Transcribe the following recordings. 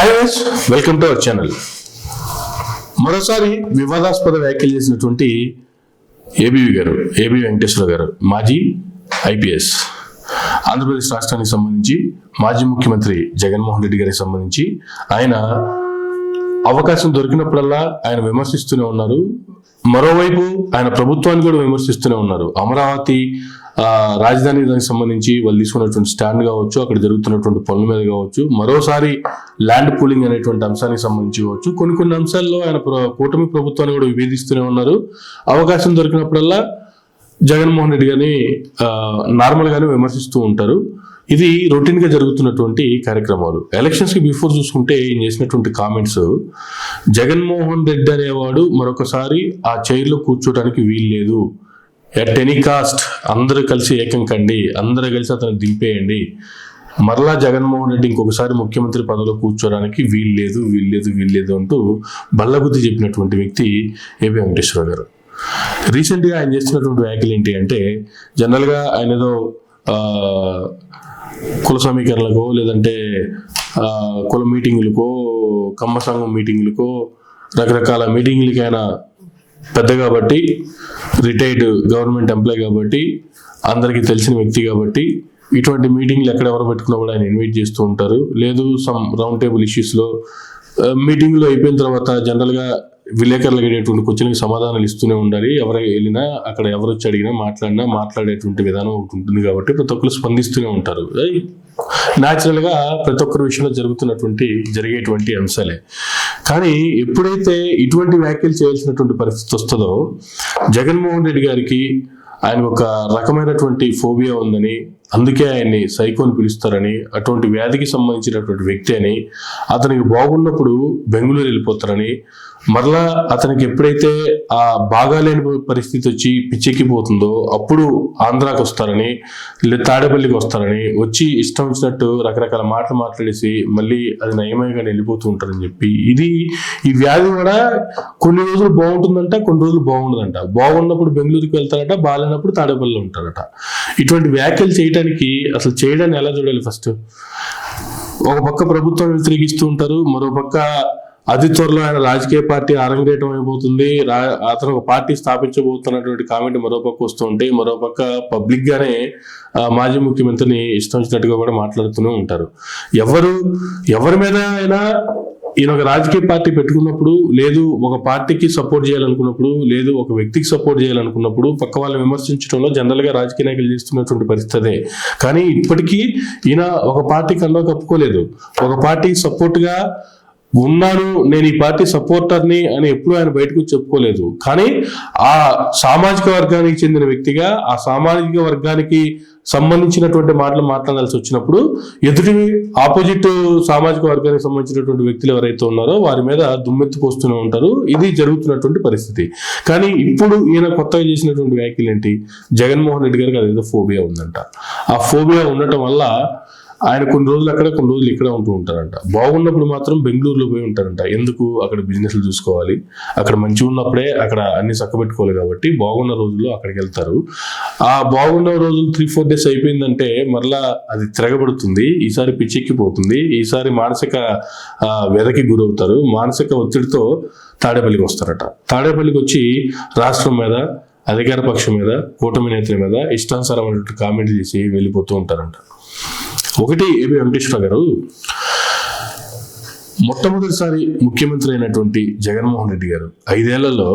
Hi welcome to our channel మరోసారి వివాదాస్పద వ్యాఖ్యలు చేసినటువంటి ఏబీవీ గారు ఏబీ వెంకటేశ్వర గారు మాజీ ఐపీఎస్ ఆంధ్రప్రదేశ్ రాష్ట్రానికి సంబంధించి మాజీ ముఖ్యమంత్రి జగన్మోహన్ రెడ్డి గారికి సంబంధించి ఆయన అవకాశం దొరికినప్పుడల్లా ఆయన విమర్శిస్తూనే ఉన్నారు. మరోవైపు ఆయన ప్రభుత్వాన్ని కూడా విమర్శిస్తూనే ఉన్నారు. అమరావతి రాజధాని దానికి సంబంధించి వాళ్ళు తీసుకున్నటువంటి స్టాండ్ కావచ్చు అక్కడ జరుగుతున్నటువంటి పనుల మీద కావచ్చు మరోసారి ల్యాండ్ పూలింగ్ అనేటువంటి అంశానికి సంబంధించి కావచ్చు కొన్ని కొన్ని అంశాల్లో ఆయన ప్ర- కూటమి ప్రభుత్వాన్ని కూడా విభేదిస్తూనే ఉన్నారు. అవకాశం దొరికినప్పుడల్లా జగన్మోహన్ రెడ్డి గారిని నార్మల్ గానే విమర్శిస్తూ ఉంటారు. ఇది రొటీన్గా జరుగుతున్నటువంటి కార్యక్రమాలు. ఎలక్షన్స్కి బిఫోర్ చూసుకుంటే ఈయన చేసినటువంటి కామెంట్స్ జగన్మోహన్ రెడ్డి అనేవాడు మరొకసారి ఆ చైర్లో కూర్చోడానికి వీల్లేదు. ఎట్ ఎనీ కాస్ట్ అందరూ కలిసి ఏకం కండి. అందరూ కలిసి అతను దింపేయండి. మరలా జగన్మోహన్ రెడ్డి ఇంకొకసారి ముఖ్యమంత్రి పదవిలో కూర్చోడానికి వీల్లేదు వీల్లేదు వీల్లేదు అంటూ బల్లగుద్ది చెప్పినటువంటి వ్యక్తి ఏపీ వెంకటేశ్వర గారు. రీసెంట్గా ఆయన చేస్తున్నటువంటి వ్యాఖ్యలు ఏంటి అంటే జనరల్గా ఆయన ఏదో కుల సమీకరణలకో లేదంటే కుల మీటింగులకో కమ్మ సంఘం మీటింగులకో రకరకాల మీటింగులకైనా ఆయన పెద్ద కాబట్టి రిటైర్డ్ గవర్నమెంట్ ఎంప్లాయ్ కాబట్టి అందరికీ తెలిసిన వ్యక్తి కాబట్టి ఇటువంటి మీటింగ్లు ఎక్కడ ఎవరు పెట్టుకున్నా కూడా ఆయన ఇన్వైట్ చేస్తూ ఉంటారు. లేదు సమ్ రౌండ్ టేబుల్ ఇష్యూస్లో మీటింగ్లో అయిపోయిన తర్వాత జనరల్గా విలేకరులకు అడిగేటువంటి క్వశ్చన్కి సమాధానాలు ఇస్తూనే ఉండాలి. ఎవరు వెళ్ళినా అక్కడ ఎవరు వచ్చి అడిగినా మాట్లాడినా మాట్లాడేటువంటి విధానం ఒకటి ఉంటుంది కాబట్టి ప్రతి ఒక్కరు స్పందిస్తూనే ఉంటారు. న్యాచురల్గా ప్రతి ఒక్కరి విషయంలో జరుగుతున్నటువంటి జరిగేటువంటి అంశాలే. కానీ ఎప్పుడైతే ఇటువంటి వ్యాఖ్యలు చేయాల్సినటువంటి పరిస్థితి వస్తుందో జగన్మోహన్ రెడ్డి గారికి ఆయన ఒక రకమైనటువంటి ఫోబియా ఉందని అందుకే ఆయన్ని సైకోని పిలుస్తారని అటువంటి వ్యాధికి సంబంధించినటువంటి వ్యక్తి అని అతనికి బాగున్నప్పుడు బెంగళూరు వెళ్ళిపోతారని మరలా అతనికి ఎప్పుడైతే ఆ బాగాలేని పరిస్థితి వచ్చి పిచ్చెక్కిపోతుందో అప్పుడు ఆంధ్రాకి వస్తారని లేదా తాడేపల్లికి వస్తారని వచ్చి ఇష్టం వచ్చినట్టు రకరకాల మాటలు మాట్లాడేసి మళ్ళీ అది నయమయంగా వెళ్ళిపోతూ ఉంటారని చెప్పి ఇది ఈ వ్యాధి కూడా కొన్ని రోజులు బాగుంటుందంట కొన్ని రోజులు బాగుండదంట. బాగున్నప్పుడు బెంగళూరుకి వెళ్తారట బాగాలేనప్పుడు తాడేపల్లిలో ఉంటారట. ఇటువంటి వ్యాఖ్యలు చేయడానికి అసలు చేయడాన్ని ఎలా చూడాలి ఫస్ట్? ఒక పక్క ప్రభుత్వం వ్యతిరేకిస్తూ ఉంటారు మరో పక్క అతి త్వరలో ఆయన రాజకీయ పార్టీ అరంగేటం అయిపోతుంది. రా- అతను ఒక పార్టీ స్థాపించబోతున్నటువంటి కామెంట్ మరో పక్క వస్తూ మరో పక్క పబ్లిక్ గానే మాజీ ముఖ్యమంత్రిని ఇష్టం వచ్చినట్టుగా కూడా మాట్లాడుతూనే ఉంటారు. ఎవరు ఎవరి మీద అయినా ఈయన ఒక రాజకీయ పార్టీ పెట్టుకున్నప్పుడు లేదు ఒక పార్టీకి సపోర్ట్ చేయాలనుకున్నప్పుడు లేదు ఒక వ్యక్తికి సపోర్ట్ చేయాలనుకున్నప్పుడు పక్క వాళ్ళని విమర్శించడంలో జనరల్గా రాజకీయ నాయకులు చేస్తున్నటువంటి పరిస్థితే. కానీ ఇప్పటికీ ఈయన ఒక పార్టీ కన్నా కప్పుకోలేదు. ఒక పార్టీ సపోర్ట్గా ఉన్నాను నేను ఈ పార్టీ సపోర్టర్ని అని ఎప్పుడు ఆయన బయటకు చెప్పుకోలేదు. కానీ ఆ సామాజిక వర్గానికి చెందిన వ్యక్తిగా ఆ సామాజిక వర్గానికి సంబంధించినటువంటి మాటలు మాట్లాడాల్సి వచ్చినప్పుడు ఎదుటి ఆపోజిట్ సామాజిక వర్గానికి సంబంధించినటువంటి వ్యక్తులు ఎవరైతే ఉన్నారో వారి మీద దుమ్మెత్తి పోస్తూనే ఉంటారు. ఇది జరుగుతున్నటువంటి పరిస్థితి. కానీ ఇప్పుడు ఈయన కొత్తగా చేసినటువంటి వ్యాఖ్యలు ఏంటి? జగన్మోహన్ రెడ్డి గారికి అదేదో ఫోబియా ఉందంట. ఆ ఫోబియా ఉండటం వల్ల ఆయన కొన్ని రోజులు అక్కడ కొన్ని రోజులు ఇక్కడ ఉంటూ ఉంటారంట. బాగున్నప్పుడు మాత్రం బెంగళూరులో పోయి ఉంటారంట. ఎందుకు? అక్కడ బిజినెస్లు చూసుకోవాలి. అక్కడ మంచిగా ఉన్నప్పుడే అక్కడ అన్ని చక్కబెట్టుకోవాలి కాబట్టి బాగున్న రోజుల్లో అక్కడికి వెళ్తారు. ఆ బాగున్న రోజులు త్రీ ఫోర్ డేస్ అయిపోయిందంటే మరలా అది తిరగబడుతుంది. ఈసారి పిచ్చెక్కిపోతుంది. ఈసారి మానసిక వెదకి గురవుతారు. మానసిక ఒత్తిడితో తాడేపల్లికి వస్తారట. తాడేపల్లికి వచ్చి రాష్ట్రం మీద అధికార పక్షం మీద కూటమి నేతల మీద ఇష్టానుసారమైనటువంటి కామెంట్లు చేసి వెళ్ళిపోతూ ఉంటారంట. ఒకటి ఏబి వెంకటేశ్వర గారు మొట్టమొదటిసారి ముఖ్యమంత్రి అయినటువంటి జగన్మోహన్ రెడ్డి గారు ఐదేళ్ళలో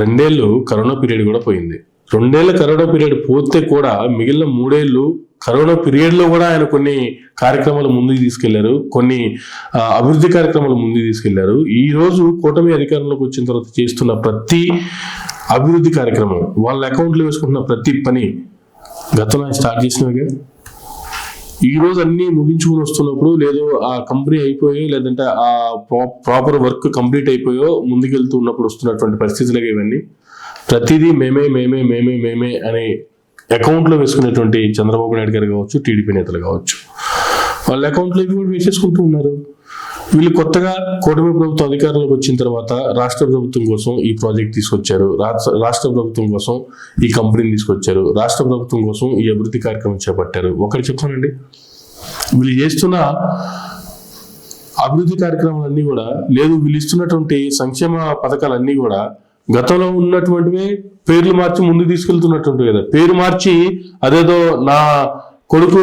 రెండేళ్ళు కరోనా పీరియడ్ కూడా పోయింది. రెండేళ్ళ కరోనా పీరియడ్ పోతే కూడా మిగిలిన మూడేళ్ళు కరోనా పీరియడ్లో కూడా ఆయన కొన్ని కార్యక్రమాలు ముందుకు తీసుకెళ్ళారు కొన్ని అభివృద్ధి కార్యక్రమాలు ముందుకు తీసుకెళ్ళారు. ఈ రోజు కూటమి అధికారంలోకి వచ్చిన తర్వాత చేస్తున్న ప్రతి అభివృద్ధి కార్యక్రమం వాళ్ళ అకౌంట్లో వేసుకుంటున్న ప్రతి పని గతంలో ఆయన స్టార్ట్ చేసినవిగా ఈ రోజు అన్ని ముగించుకుని వస్తున్నప్పుడు లేదు ఆ కంపెనీ అయిపోయో లేదంటే ఆ ప్రాపర్ వర్క్ కంప్లీట్ అయిపోయో ముందుకెళ్తూ ఉన్నప్పుడు వస్తున్నటువంటి పరిస్థితులకి ఇవన్నీ. ప్రతిదీ మేమే మేమే మేమే మేమే అనే అకౌంట్లో వేసుకునేటువంటి చంద్రబాబు నాయుడు గారు కావచ్చు టీడీపీ నేతలు కావచ్చు. వాళ్ళ అకౌంట్లో ఇవి కూడా వేసేసుకుంటూ ఉన్నారు. వీళ్ళు కొత్తగా కూటమి ప్రభుత్వం అధికారంలోకి వచ్చిన తర్వాత రాష్ట్ర ప్రభుత్వం కోసం ఈ ప్రాజెక్ట్ తీసుకొచ్చారు. రాష్ట్ర రాష్ట్ర ప్రభుత్వం కోసం ఈ కంపెనీని తీసుకొచ్చారు. రాష్ట్ర ప్రభుత్వం కోసం ఈ అభివృద్ధి కార్యక్రమం చేపట్టారు. ఒకటి చెప్తానండి. వీళ్ళు చేస్తున్న అభివృద్ధి కార్యక్రమాలన్నీ కూడా లేదు వీళ్ళు ఇస్తున్నటువంటి సంక్షేమ పథకాలన్నీ కూడా గతంలో ఉన్నటువంటివే పేర్లు మార్చి ముందు తీసుకెళ్తున్నటువంటి కదా. పేరు మార్చి అదేదో నా కొడుకు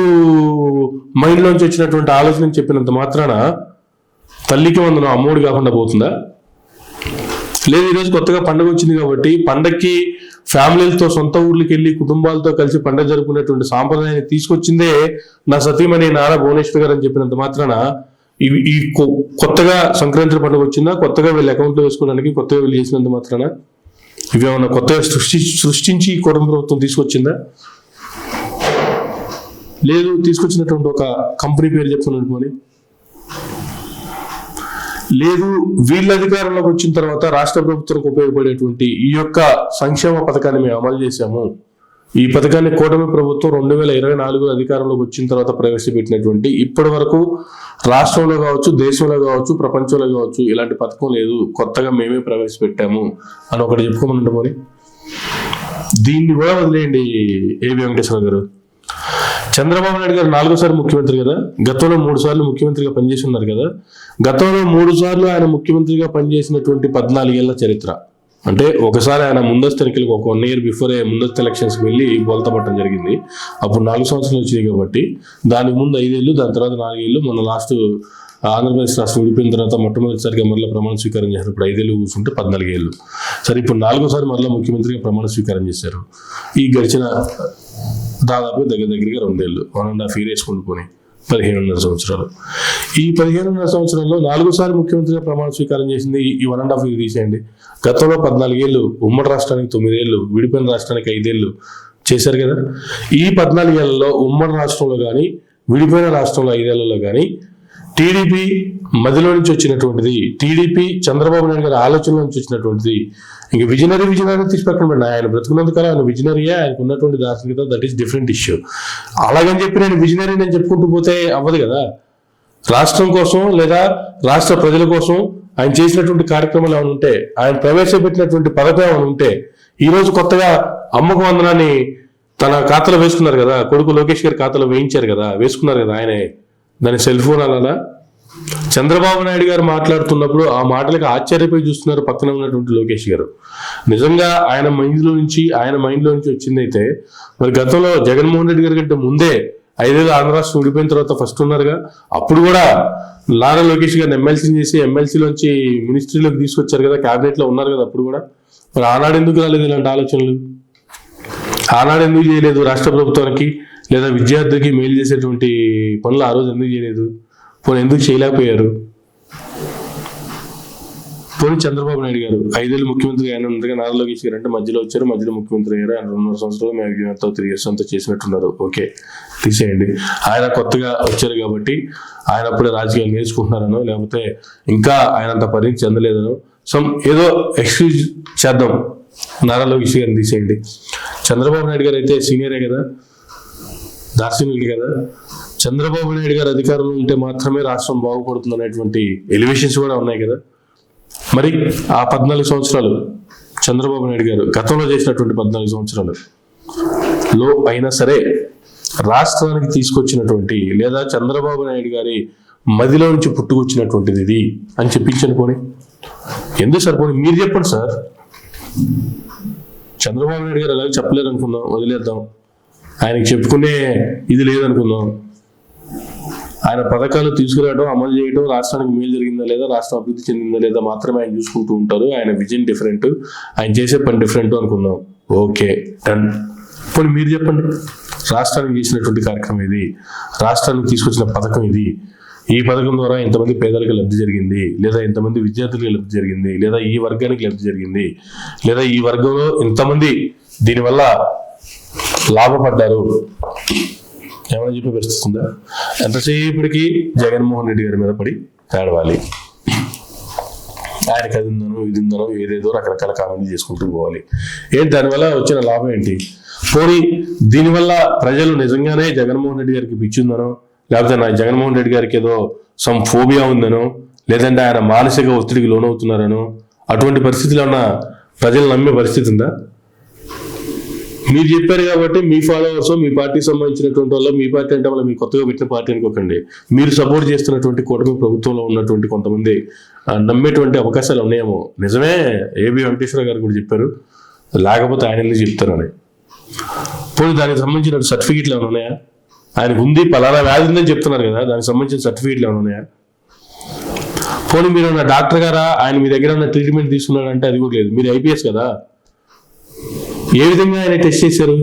మైండ్లోంచి వచ్చినటువంటి ఆలోచన చెప్పినంత మాత్రాన తల్లికి వందనం అమ్మోడు కాకుండా పోతుందా? లేదు ఈరోజు కొత్తగా పండగ వచ్చింది కాబట్టి పండక్కి ఫ్యామిలీలతో సొంత ఊర్లకి వెళ్ళి కుటుంబాలతో కలిసి పండుగ జరుపుకునేటువంటి సాంప్రదాయాన్ని తీసుకొచ్చిందే నా సతీమణి నారా భువనేశ్వర్ గారు అని చెప్పినంత మాత్రాన ఇవి ఈ కొ- కొత్తగా సంక్రాంతి పండుగ వచ్చిందా కొత్తగా వీళ్ళ అకౌంట్లో వేసుకోవడానికి కొత్తగా వీళ్ళు చేసినంత మాత్రాన ఇవేమన్నా కొత్తగా సృష్టి సృష్టించి కుటుంబ ప్రభుత్వం తీసుకొచ్చిందా? లేదు తీసుకొచ్చినటువంటి ఒక కంపెనీ పేరు చెప్తున్నాను మరి లేదు వీళ్ళ అధికారంలోకి వచ్చిన తర్వాత రాష్ట్ర ప్రభుత్వానికి ఉపయోగపడేటువంటి ఈ యొక్క సంక్షేమ పథకాన్ని మేము అమలు చేశాము. ఈ పథకాన్ని కూటమి ప్రభుత్వం రెండు వేల ఇరవై నాలుగు అధికారంలోకి వచ్చిన తర్వాత ప్రవేశపెట్టినటువంటి ఇప్పటి వరకు రాష్ట్రంలో కావచ్చు దేశంలో కావచ్చు ప్రపంచంలో కావచ్చు ఇలాంటి పథకం లేదు. కొత్తగా మేమే ప్రవేశపెట్టాము అని ఒకటి చెప్పుకోమనండి మరి? దీన్ని కూడా వదిలేయండి ఏవి వెంకటేశ్వర గారు. చంద్రబాబు నాయుడు గారు నాలుగోసారి ముఖ్యమంత్రి కదా. గతంలో మూడు సార్లు ముఖ్యమంత్రిగా పనిచేసి ఉన్నారు కదా. గతంలో మూడు సార్లు ఆయన ముఖ్యమంత్రిగా పనిచేసినటువంటి పద్నాలుగేళ్ళ చరిత్ర. అంటే ఒకసారి ఆయన ముందస్తు ఎన్నికలకు ఒక వన్ ఇయర్ బిఫోర్ ముందస్తు ఎలక్షన్స్కి వెళ్ళి బోల్తా పట్టడం జరిగింది. అప్పుడు నాలుగు సంవత్సరాలు వచ్చినాయి కాబట్టి దానికి ముందు ఐదేళ్ళు దాని తర్వాత నాలుగేళ్ళు మొన్న లాస్ట్ ఆంధ్రప్రదేశ్ రాష్ట్రం విడిపోయిన తర్వాత మొట్టమొదటిసారిగా మరలా ప్రమాణ స్వీకారం చేశారు ఇప్పుడు ఐదేళ్ళు కూర్చుంటే పద్నాలుగేళ్ళు సరే ఇప్పుడు నాలుగోసారి మరలా ముఖ్యమంత్రిగా ప్రమాణ స్వీకారం చేశారు. ఈ గడిచిన దాదాపు దగ్గర దగ్గరగా రెండేళ్ళు వన్ అండ్ హాఫ్ ఇయర్ వేసుకుంటూ పదిహేనున్నర సంవత్సరాలు. ఈ పదిహేనున్నర సంవత్సరాల్లో నాలుగోసారి ముఖ్యమంత్రిగా ప్రమాణ స్వీకారం చేసింది ఈ- వన్ అండ్ హాఫ్ ఇయర్ తీసేయండి. గతంలో పద్నాలుగేళ్ళు ఉమ్మడి రాష్ట్రానికి తొమ్మిదేళ్ళు విడిపోయిన రాష్ట్రానికి ఐదేళ్ళు చేశారు కదా. ఈ పద్నాలుగేళ్ళలో ఉమ్మడి రాష్ట్రంలో కానీ విడిపోయిన రాష్ట్రంలో ఐదేళ్ళలో కానీ టీడీపీ మదిలో నుంచి వచ్చినటువంటిది టీడీపీ చంద్రబాబు నాయుడు గారి ఆలోచన నుంచి వచ్చినటువంటిది ఇంక విజనరీ విజనరీ తీసి పక్కన ఆయన బ్రతుకున్నందుకు ఆయన విజనరీయే. ఆయనకు ఉన్నటువంటి దార్శనికత దట్ ఈస్ డిఫరెంట్ ఇష్యూ అలాగని చెప్పి నేను విజనరీ నేను చెప్పుకుంటూ పోతే అవ్వదు కదా. రాష్ట్రం కోసం లేదా రాష్ట్ర ప్రజల కోసం ఆయన చేసినటువంటి కార్యక్రమాలు ఏమైనా ఉంటే ఆయన ప్రవేశపెట్టినటువంటి పథకం ఏమైనా ఉంటే ఈరోజు కొత్తగా అమ్మకు వందనాన్ని తన ఖాతాలో వేసుకున్నారు కదా. కొడుకు లోకేష్ గారి ఖాతాలో వేయించారు కదా. వేసుకున్నారు కదా ఆయనే. దాని సెల్ ఫోన్ అలా చంద్రబాబు నాయుడు గారు మాట్లాడుతున్నప్పుడు ఆ మాటలకు ఆశ్చర్యపోయి చూస్తున్నారు పక్కన ఉన్నటువంటి లోకేష్ గారు. నిజంగా ఆయన మైండ్లో నుంచి ఆయన మైండ్లో నుంచి వచ్చిందైతే మరి గతంలో జగన్మోహన్ రెడ్డి గారి కంటే ముందే ఐదేళ్ళు ఆంధ్ర రాష్ట్రం విడిపోయిన తర్వాత ఫస్ట్ ఉన్నారుగా. అప్పుడు కూడా లారా లోకేష్ గారిని ఎమ్మెల్సీని చేసి ఎమ్మెల్సీలోంచి మినిస్ట్రీలోకి తీసుకొచ్చారు కదా క్యాబినెట్లో ఉన్నారు కదా అప్పుడు కూడా. మరి ఆనాడు ఎందుకు రాలేదు ఇలాంటి ఆలోచనలు? ఆనాడు ఎందుకు చేయలేదు రాష్ట్ర ప్రభుత్వానికి? లేదా విద్యార్థికి మేలు చేసేటువంటి పనులు ఆ రోజు ఎందుకు చేయలేదు? పోనీ ఎందుకు చేయలేకపోయారు? పోనీ చంద్రబాబు నాయుడు గారు ఐదేళ్ళు ముఖ్యమంత్రి ఆయన ఉండగా నారా లోకేష్ గారు అంటే మధ్యలో వచ్చారు మధ్యలో ముఖ్యమంత్రి అయ్యారు. ఆయన రెండున్నర సంవత్సరాలు మేము ఎంతో త్రీ ఇయర్స్ అంతా చేసినట్టున్నారు. ఓకే తీసేయండి. ఆయన కొత్తగా వచ్చారు కాబట్టి ఆయన అప్పుడే రాజకీయాలు నేర్చుకుంటున్నారనో లేకపోతే ఇంకా ఆయన అంత పరిణితి చెందలేదనో సమ్ ఏదో ఎక్స్క్యూజ్ చేద్దాం. నారా లోకేష్ గారిని తీసేయండి. చంద్రబాబు నాయుడు గారు అయితే సీనియరే కదా. దార్శనికులు కదా? చంద్రబాబు నాయుడు గారు అధికారంలో ఉంటే మాత్రమే రాష్ట్రం బాగుపడుతుంది అనేటువంటి ఎలివేషన్స్ కూడా ఉన్నాయి కదా? మరి ఆ పద్నాలుగు సంవత్సరాలు చంద్రబాబు నాయుడు గారు గతంలో చేసినటువంటి పద్నాలుగు సంవత్సరాలు లో అయినా సరే రాష్ట్రానికి తీసుకొచ్చినటువంటి లేదా చంద్రబాబు నాయుడు గారి మదిలో నుంచి పుట్టుకొచ్చినటువంటిది ఇది అని చెప్పించను పోనీ. ఎందుకు సార్ పోనీ? మీరు చెప్పండి సార్. చంద్రబాబు నాయుడు గారు ఎలాగో చెప్పలేరు అనుకుందాం వదిలేద్దాం. ఆయనకు చెప్పుకునే ఇది లేదనుకుందాం. ఆయన పథకాలు తీసుకురావడం అమలు చేయడం రాష్ట్రానికి మేలు జరిగిందా లేదా రాష్ట్రం అభివృద్ధి చెందిందా లేదా మాత్రమే ఆయన చూసుకుంటూ ఉంటారు. ఆయన విజన్ డిఫరెంట్. ఆయన చేసే పని డిఫరెంట్ అనుకుందాం. Okay done. పోనీ మీరు చెప్పండి. రాష్ట్రానికి చేసినటువంటి కార్యక్రమం ఇది రాష్ట్రానికి తీసుకొచ్చిన పథకం ఇది. ఈ పథకం ద్వారా ఇంతమంది పేదలకు లబ్ధి జరిగింది లేదా ఇంతమంది విద్యార్థులకు లబ్ధి జరిగింది లేదా ఈ వర్గానికి లబ్ధి జరిగింది లేదా ఈ వర్గంలో ఇంతమంది దీనివల్ల లాభపడ్డారు. ఏమైనా చెప్పి పరిస్థితి ఎంతసేపటికి జగన్మోహన్ రెడ్డి గారి మీద పడి తేడవాలి ఆయనకి అది ఉందనో ఇది ఉందనో ఏదేదో రకరకాల కామెంట్లు చేసుకుంటూ పోవాలి. ఏంటి దానివల్ల వచ్చిన లాభం ఏంటి? పోనీ దీనివల్ల ప్రజలు నిజంగానే జగన్మోహన్ రెడ్డి గారికి పిచ్చి ఉందనో లేకపోతే నా జగన్మోహన్ రెడ్డి గారికి ఏదో సమ్ ఫోబియా ఉందనో లేదంటే ఆయన మానసిక ఒత్తిడికి లోనవుతున్నారనో అటువంటి పరిస్థితిలో ఉన్న ప్రజలు నమ్మే పరిస్థితి ఉందా? మీరు చెప్పారు కాబట్టి మీ ఫాలోవర్స్ మీ పార్టీకి సంబంధించినటువంటి వాళ్ళు మీ పార్టీ అంటే వాళ్ళు మీ కొత్తగా పెట్టిన పార్టీ అనుకోకండి. మీరు సపోర్ట్ చేస్తున్నటువంటి కూటమి ప్రభుత్వంలో ఉన్నటువంటి కొంతమంది నమ్మేటువంటి అవకాశాలు ఉన్నాయేమో. నిజమే ఏబి వెంకటేశ్వర గారు కూడా చెప్పారు. లేకపోతే ఆయన చెప్తారని. పోనీ దానికి సంబంధించిన సర్టిఫికెట్లు ఏమైనా ఉన్నాయా? ఆయనకు ఉంది పలానా వ్యాధి ఉందని చెప్తున్నారు కదా దానికి సంబంధించిన సర్టిఫికెట్లు ఏమైనా ఉన్నాయా? పోనీ మీరు ఉన్న డాక్టర్ గారా? ఆయన మీ దగ్గర ఉన్న ట్రీట్మెంట్ తీసుకున్నాడంటే అది కూడా లేదు. మీరు ఐపీఎస్ కదా? ఏ విధంగా ఆయన టెస్ట్ చేశారు?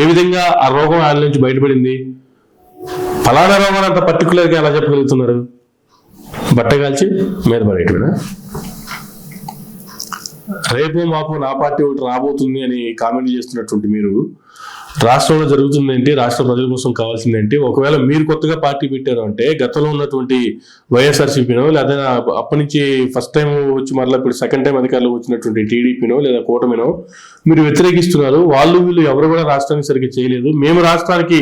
ఏ విధంగా ఆ రోగం ఆయన నుంచి బయటపడింది? ఫలానా రోగం అంత పర్టికులర్గా ఎలా చెప్పగలుగుతున్నారు? బట్ట కాల్చి మీద పడేయటమేనా? రేపు మాపు నా పార్టీ ఒకటి రాబోతుంది అని కామెంట్ చేస్తున్నటువంటి మీరు రాష్ట్రంలో జరుగుతుంది ఏంటి రాష్ట్ర ప్రజల కోసం కావాల్సింది ఏంటి ఒకవేళ మీరు కొత్తగా పార్టీ పెట్టారు అంటే గతంలో ఉన్నటువంటి వైఎస్ఆర్సీపీనో లేదా అప్పటి నుంచి ఫస్ట్ టైం వచ్చి మరలా ఇప్పుడు సెకండ్ టైం అధికారంలో వచ్చినటువంటి టీడీపీనో లేదా కూటమినో మీరు వ్యతిరేకిస్తున్నారు. వాళ్ళు వీళ్ళు ఎవరు కూడా రాష్ట్రానికి సరిగ్గా చేయలేదు. మేము రాష్ట్రానికి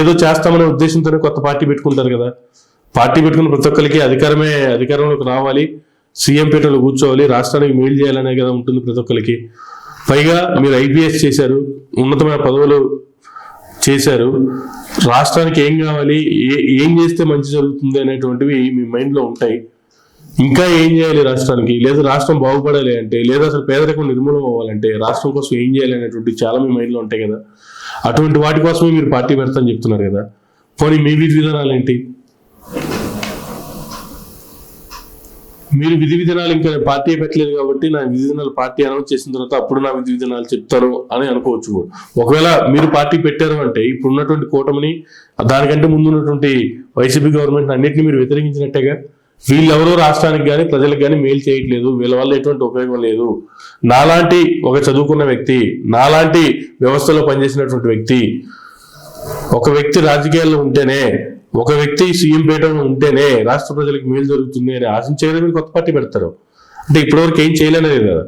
ఏదో చేస్తామనే ఉద్దేశంతోనే కొత్త పార్టీ పెట్టుకుంటారు కదా. పార్టీ పెట్టుకున్న ప్రతి ఒక్కరికి అధికారమే అధికారంలోకి రావాలి. సీఎం పీఠంలో కూర్చోవాలి. రాష్ట్రానికి మేలు చేయాలనే కదా ఉంటుంది ప్రతి ఒక్కరికి. పైగా మీరు ఐపీఎస్ చేశారు ఉన్నతమైన పదవులు చేశారు. రాష్ట్రానికి ఏం కావాలి ఏ ఏం చేస్తే మంచి జరుగుతుంది అనేటువంటివి మీ మైండ్లో ఉంటాయి. ఇంకా ఏం చేయాలి రాష్ట్రానికి? లేదా రాష్ట్రం బాగుపడాలి అంటే లేదా అసలు పేదరికం నిర్మూలన అవ్వాలంటే రాష్ట్రం కోసం ఏం చేయాలి అనేటువంటి చాలా మీ మైండ్లో ఉంటాయి కదా. అటువంటి వాటి కోసమే మీరు పార్టీ పెడతాను చెప్తున్నారు కదా. పోనీ మీ విధి విధానాలు ఏంటి? మీరు విధి విధానాలు ఇంకా పార్టీ పెట్టలేదు కాబట్టి నా విధి విధానాలు పార్టీ అనౌన్స్ చేసిన తర్వాత అప్పుడు నా విధి విధానాలు చెప్తారు అని అనుకోవచ్చు ఒకవేళ మీరు పార్టీ పెట్టారు అంటే ఇప్పుడు ఉన్నటువంటి కూటమిని దానికంటే ముందు ఉన్నటువంటి వైసీపీ గవర్నమెంట్ అన్నింటినీ మీరు వ్యతిరేకించినట్టేగా? వీళ్ళెవరో రాష్ట్రానికి కానీ ప్రజలకు కానీ మేలు చేయట్లేదు. వీళ్ళ వల్ల ఎటువంటి ఉపయోగం లేదు. నాలాంటి ఒక చదువుకున్న వ్యక్తి నాలాంటి వ్యవస్థలో పనిచేసినటువంటి వ్యక్తి ఒక వ్యక్తి రాజకీయాల్లో ఉంటేనే ఒక వ్యక్తి సీఎం పీఠంలో ఉంటేనే రాష్ట్ర ప్రజలకు మేలు జరుగుతుంది అని ఆశించే మీరు కొత్త పార్టీ పెడతారు. అంటే ఇప్పటివరకు ఏం చేయలేలేదు కదా.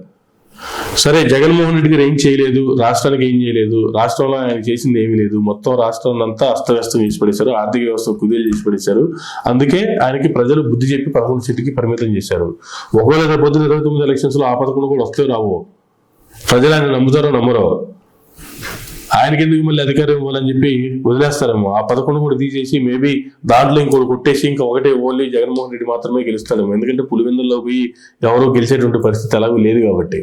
సరే జగన్మోహన్ రెడ్డి గారు ఏం చేయలేదు రాష్ట్రానికి ఏం చేయలేదు రాష్ట్రంలో ఆయన చేసింది ఏమీ లేదు మొత్తం రాష్ట్రాన్ని అంతా అస్తవ్యస్తం చేసి పడేశారు ఆర్థిక వ్యవస్థ కుదేలు చేసి పడేశారు. అందుకే ఆయనకి ప్రజలు బుద్ధి చెప్పి పదకొండు సీట్లకి పరిమితం చేశారు. ఒకవేళ రేపొద్దున ఇరవై తొమ్మిది ఎలక్షన్స్లో ఆ పదకొండు కూడా వస్తే రావు? ప్రజలు ఆయన నమ్ముతారో నమ్మరో? ఆయనకి ఎందుకు మళ్ళీ అధికారం ఇవ్వాలని చెప్పి వదిలేస్తారేమో. ఆ పదకొండు కూడా తీసేసి మేబీ దాంట్లో ఇంకోటి కొట్టేసి ఇంకా ఒకటే ఓన్లీ జగన్మోహన్ రెడ్డి మాత్రమే గెలుస్తారేమో ఎందుకంటే పులివెందుల్లో పోయి ఎవరో గెలిచేటువంటి పరిస్థితి అలాగే లేదు కాబట్టి.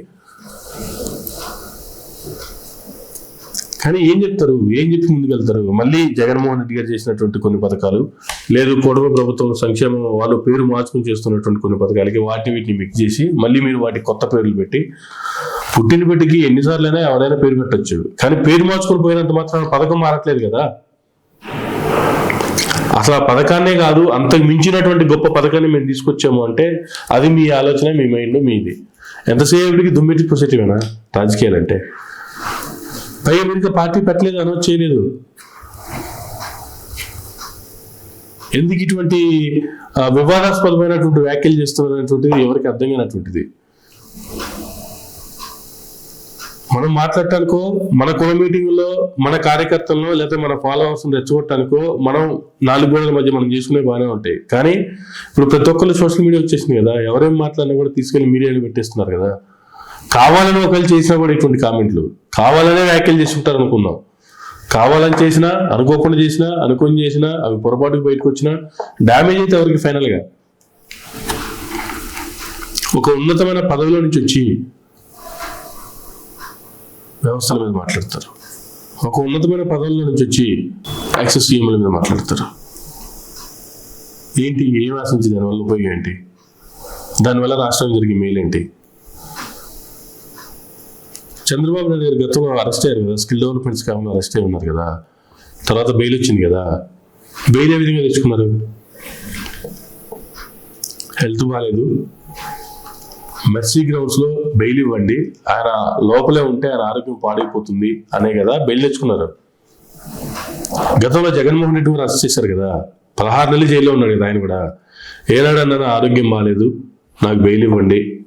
కానీ ఏం చెప్తారు? ఏం చెప్పి ముందుకెళ్తారు? మళ్ళీ జగన్మోహన్ రెడ్డి గారు చేసినటువంటి కొన్ని పథకాలు లేదు కొడవ ప్రభుత్వం సంక్షేమం వాళ్ళు పేరు మార్చుకుని చేస్తున్నటువంటి కొన్ని పథకాలకి వాటిని వీటిని మిక్స్ చేసి మళ్ళీ మీరు వాటికి కొత్త పేర్లు పెట్టి పుట్టిన బిడ్డకి ఎన్నిసార్లైనా ఎవరైనా పేరు పెట్టచ్చు. కానీ పేరు మార్చుకుని పోయినంత మాత్రం పథకం మారట్లేదు కదా. అసలు ఆ పథకాన్నే కాదు అంతకు మించినటువంటి గొప్ప పథకాన్ని మేము తీసుకొచ్చాము అంటే అది మీ ఆలోచన మీ మైండ్ మీది. ఎంతసేపటికి దుమ్మెట్టి పొసిటివేనా రాజకీయాలు అంటే పైగా మీరు పార్టీ పెట్టలేదు అనౌన్స్ చేయలేదు. ఎందుకు ఇటువంటి వివాదాస్పదమైనటువంటి వ్యాఖ్యలు చేస్తున్నటువంటిది ఎవరికి అర్థం కానటువంటిది. మనం మాట్లాడటానికో మన కుల మీటింగ్లో మన కార్యకర్తలను లేదా మన ఫాలోవర్స్ రెచ్చగొట్టడానికో మనం నాలుగు గోడల మధ్య మనం చేసుకునే బాగానే ఉంటాయి. కానీ ఇప్పుడు ప్రతి ఒక్కరు సోషల్ మీడియా వచ్చేసింది కదా ఎవరేం మాట్లాడినా కూడా తీసుకెళ్ళి మీడియాలో పెట్టేస్తున్నారు కదా. కావాలని ఒకవేళ చేసినా కూడా ఇటువంటి కామెంట్లు. కావాలనే వ్యాఖ్యలు చేసుకుంటారు అనుకుందాం. కావాలని చేసినా అనుకోకుండా చేసినా అనుకొని చేసినా అవి పొరపాటుకు బయటకు వచ్చినా డ్యామేజ్ అయితే ఎవరికి ఫైనల్గా? ఒక ఉన్నతమైన పదవిలో నుంచి వచ్చి వ్యవస్థల మీద మాట్లాడతారు. ఒక ఉన్నతమైన పదవుల నుంచి వచ్చి యాక్సెస్ స్కీముల మీద మాట్లాడతారు. ఏంటి? ఏం ఆశించి దానివల్ల ఉపయోగం ఏంటి? దానివల్ల రాష్ట్రం జరిగే మేలేంటి? చంద్రబాబు నాయుడు గారు గతంలో అరెస్ట్ అయ్యారు కదా. స్కిల్ డెవలప్మెంట్ స్కామ్లో అరెస్ట్ అయి ఉన్నారు కదా. తర్వాత బెయిల్ వచ్చింది కదా. బెయిల్ ఏ విధంగా తెచ్చుకున్నారు? హెల్త్ బాగాలేదు. మెర్సీ గ్రౌండ్స్లో బెయిల్ ఇవ్వండి. ఆయన లోపలే ఉంటే ఆయన ఆరోగ్యం పాడైపోతుంది అనే కదా బెయిల్ తెచ్చుకున్నారు. గతంలో జగన్మోహన్ రెడ్డి కూడా అరెస్ట్ చేశారు కదా. పదహారు నెలలు జైల్లో ఉన్నాడు కదా ఆయన కూడా. ఏనాడన్నా ఆరోగ్యం బాగాలేదు నాకు బెయిల్ ఇవ్వండి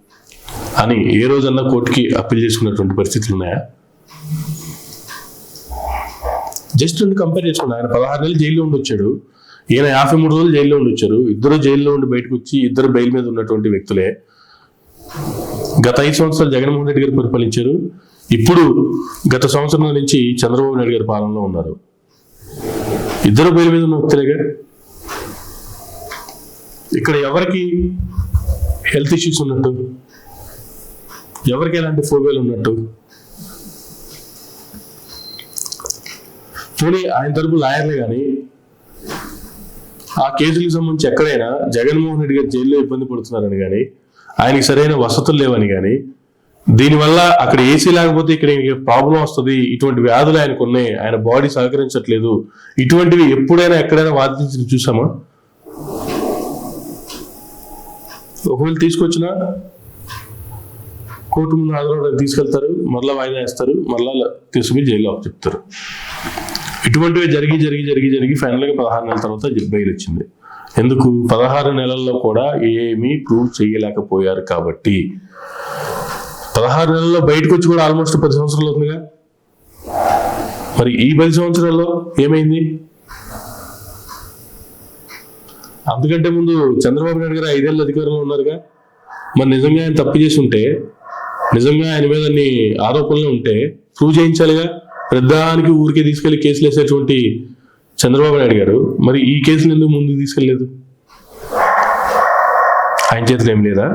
అని ఏ రోజన్నా కోర్టుకి అప్పీల్ చేసుకున్నటువంటి పరిస్థితులు ఉన్నాయా? జస్ట్ రెండు కంపేర్ చేసుకోండి. ఆయన పదహారు నెలలు జైల్లో ఉండి వచ్చాడు. ఈయన యాభై మూడు రోజులు జైల్లో ఉండి వచ్చారు. ఇద్దరు జైల్లో ఉండి బయటకు వచ్చి ఇద్దరు బెయిల్ మీద ఉన్నటువంటి వ్యక్తులే. గత ఐదు సంవత్సరాలు జగన్మోహన్ రెడ్డి గారు పరిపాలించారు. ఇప్పుడు గత సంవత్సరం నుంచి చంద్రబాబు నాయుడు గారి పాలనలో ఉన్నారు. ఇద్దరు పేరు మీద ఉన్న వ్యక్తులేగా ఇక్కడ ఎవరికి హెల్త్ ఇష్యూస్ ఉన్నట్టు? ఎవరికి ఎలాంటి ఫోబియాలు ఉన్నట్టు? పోనీ ఆయన తరపు లాయర్లే కానీ ఆ కేసులకు సంబంధించి ఎక్కడైనా జగన్మోహన్ రెడ్డి గారు జైల్లో ఇబ్బంది పడుతున్నారని కానీ ఆయనకి సరైన వసతులు లేవని కానీ దీనివల్ల అక్కడ ఏసీ లేకపోతే ఇక్కడ ప్రాబ్లం వస్తుంది ఇటువంటి వ్యాధులు ఆయనకు ఉన్నాయి ఆయన బాడీ సహకరించట్లేదు ఇటువంటివి ఎప్పుడైనా ఎక్కడైనా వాదించి చూసామా? ఒకవేళ తీసుకొచ్చిన కోర్టు ముందు హాజరవడానికి తీసుకెళ్తారు మరలా వాయిదా వేస్తారు మరలా తీసుకుని జైల్లో చెప్తారు ఇటువంటివి జరిగి జరిగి జరిగి జరిగి ఫైనల్గా పదహారు నెలల తర్వాత బెయిల్ వచ్చింది ఎందుకు? పదహారు నెలల్లో కూడా ఏమీ ప్రూవ్ చేయలేకపోయారు కాబట్టి. పదహారు నెలల్లో బయటకు వచ్చి కూడా ఆల్మోస్ట్ పది సంవత్సరాలు అవుతుందిగా. మరి ఈ పది సంవత్సరాల్లో ఏమైంది? అంతకంటే ముందు చంద్రబాబు నాయుడు గారు ఐదేళ్ళు అధికారంలో ఉన్నారుగా. మరి నిజంగా ఆయన తప్పు చేసి ఉంటే నిజంగా ఆయన మీద అన్ని ఆరోపణలు ఉంటే ప్రూవ్ చేయించాలిగా. పెద్దానికి ఊరికే తీసుకెళ్ళి కేసులు వేసేటువంటి చంద్రబాబు నాయుడు గారు మరి ఈ కేసుని ఎందుకు ముందుకు తీసుకెళ్ళలేదు ఆయన చేతిలో ఏం లేదా?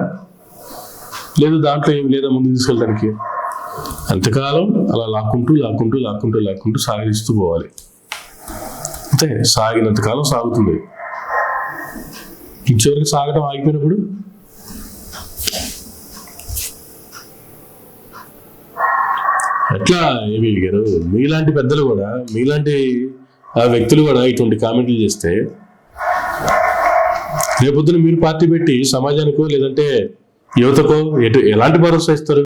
లేదు దాంట్లో ఏం లేదా ముందుకు తీసుకెళ్ళడానికి? అంతకాలం అలా లాక్కుంటూ లాక్కుంటూ లాక్కుంటూ లాక్కుంటూ సాగిస్తూ పోవాలి. అంతే సాగినంత కాలం సాగుతుంది. చివరికి సాగడం ఆగిపోయినప్పుడు? ఎట్లా ఏమి గారు? మీలాంటి పెద్దలు కూడా మీలాంటి ఆ వ్యక్తులు కూడా ఇటువంటి కామెంట్లు చేస్తే రేపొద్దున మీరు పార్టీ పెట్టి సమాజానికో లేదంటే యువతకో ఎటు ఎలాంటి భరోసా ఇస్తారు?